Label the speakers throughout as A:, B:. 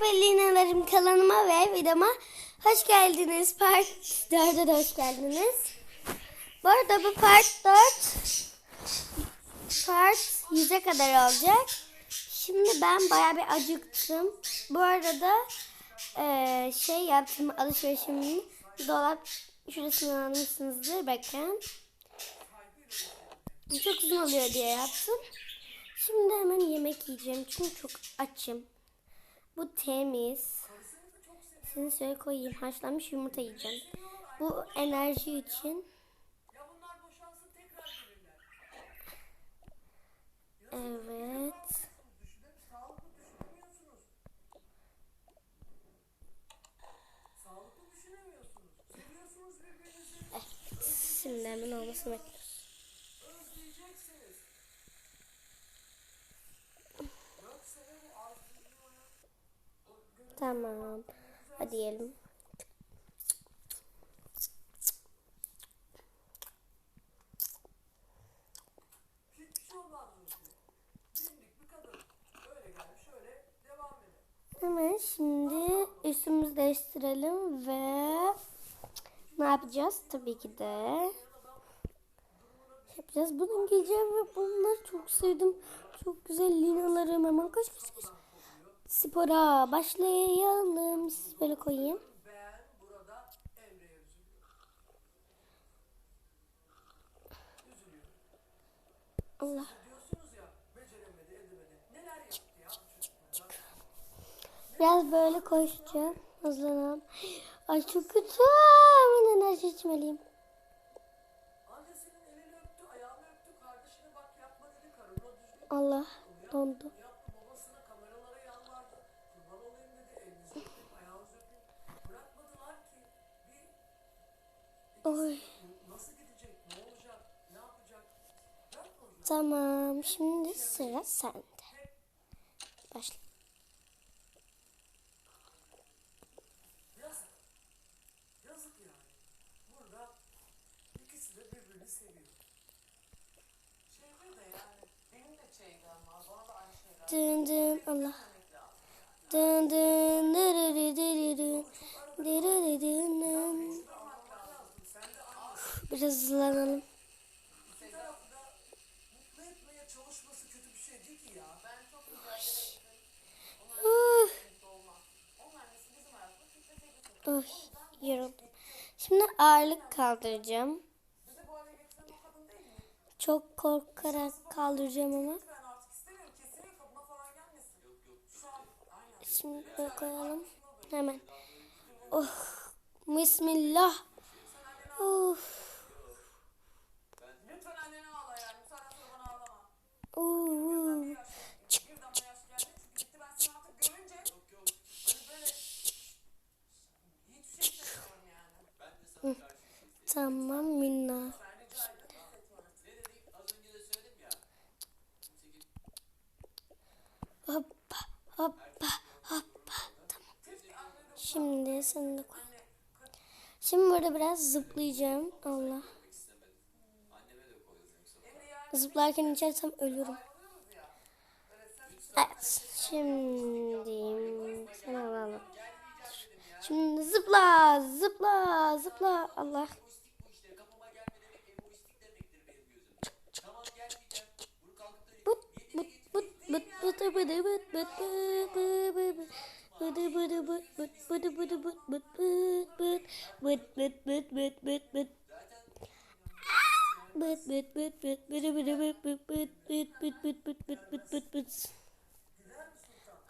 A: Merhaba Linalarım kanalıma ve videoma hoş geldiniz. Part 4'e de hoş geldiniz. Bu arada bu part 4 part 100'e kadar olacak. Şimdi ben baya bir acıktım. Bu arada e, şey yaptım alışverişimi dolap şurasını almışsınızdır bakın. Çok uzun oluyor diye yaptım. Şimdi hemen yemek yiyeceğim çünkü çok açım. Bu temiz. Sizin söyle koyayım. Haşlanmış yumurta yiyeceğim. Bu enerji için. Evet. Evet. Şimdi hemen olması bekliyorum. Tamam. Hadi yiyelim. Hemen şimdi üstümüzü değiştirelim ve ne yapacağız? Tabii ki de yapacağız. Bugün gece ve bunları çok sevdim. Çok güzel linalarım. Hemen kaç kaç kaç. Spora başlayalım. Böyle koyayım. Allah. Çık. Biraz böyle koşacağım. Hızlanalım. Ay çok kötü. Ben enerji içmeliyim. Allah dondu. Oy. Tamam. Şimdi sıra sende. Başla. Dın dın Allah. Dın dın dırırı dırırı dırırı dırırı Biraz hızlanalım. Ay, yoruldum. Şimdi ağırlık kaldıracağım. Çok korkarak kaldıracağım ama. Şimdi böyle koyalım. Hemen. Oh, bismillah.
B: Oh.
A: Tamam Minna. Hoppa hoppa hoppa. Tamam. Şimdi seni de koy. Şimdi burada biraz zıplayacağım. Allah. Zıplarken içersem ölürüm. Evet. Şimdi sen alalım. Şimdi zıpla zıpla zıpla Allah.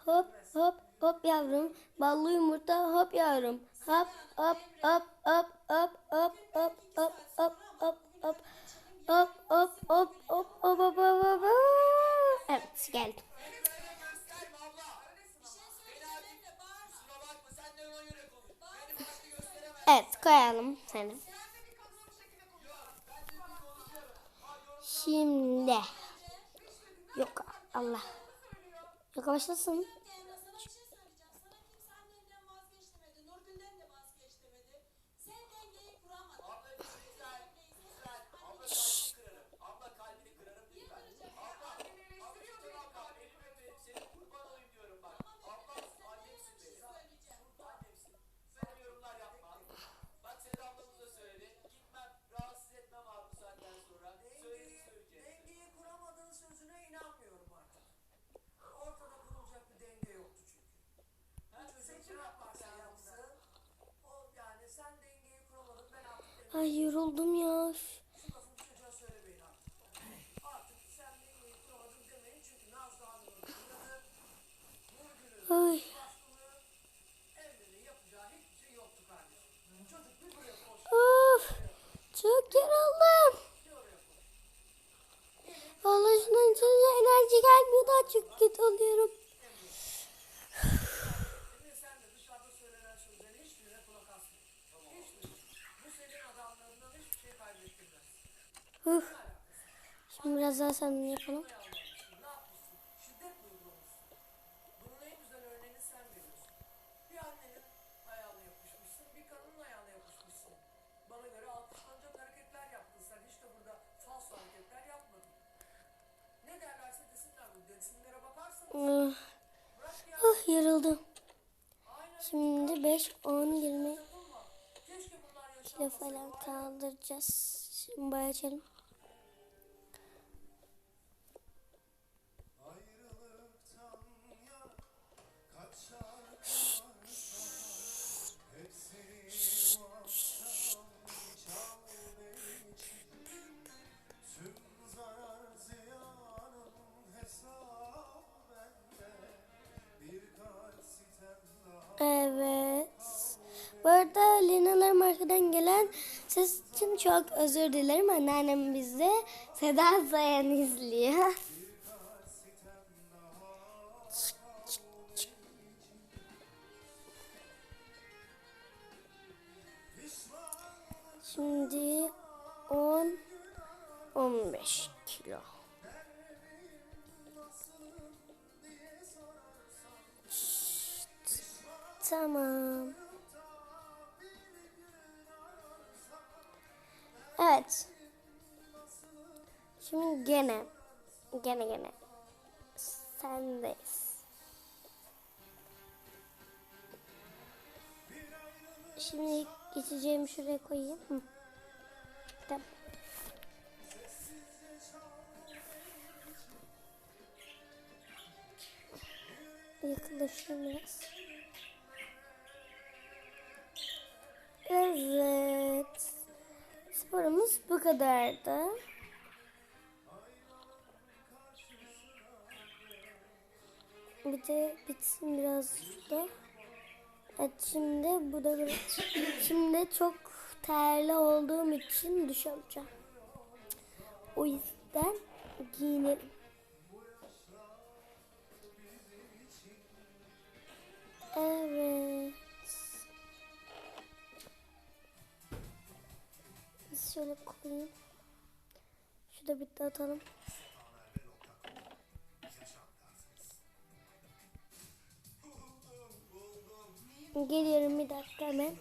C: Hop hop hop yavrum. Ballı yumurta hop yavrum. Hop hop hop hop. Şimdi. Yok Allah. Yok başlasın.
A: Ay yoruldum ya. Ay. Of. Çok yoruldum. Vallahi şundan enerji gelmiyor daha çok kötü oluyorum.
B: Ne derlerse desinler bu. Desinlere bakarsan
A: Ah, ah, yoruldum. Şimdi 5, 10, 20
B: Takılma. Keşke bunlar
A: kilo falan kaldıracağız. Şimdi. Ses için çok özür dilerim. Anneannem bizi Seda Sayan izliyor. Şimdi 10 15 kilo. Tamam. Şimdi gene gene gene sendeyiz. Şimdi geçeceğimi şuraya koyayım. Hı. Tamam. Yaklaşayım biraz. Evet. Sporumuz bu kadardı. Bir de bitsin biraz da. Evet şimdi bu da. Şimdi çok terli olduğum için duş. O yüzden giyinelim. Evet. Şöyle koyayım. Şurada bir de atalım. Geliyorum bir dakika hemen.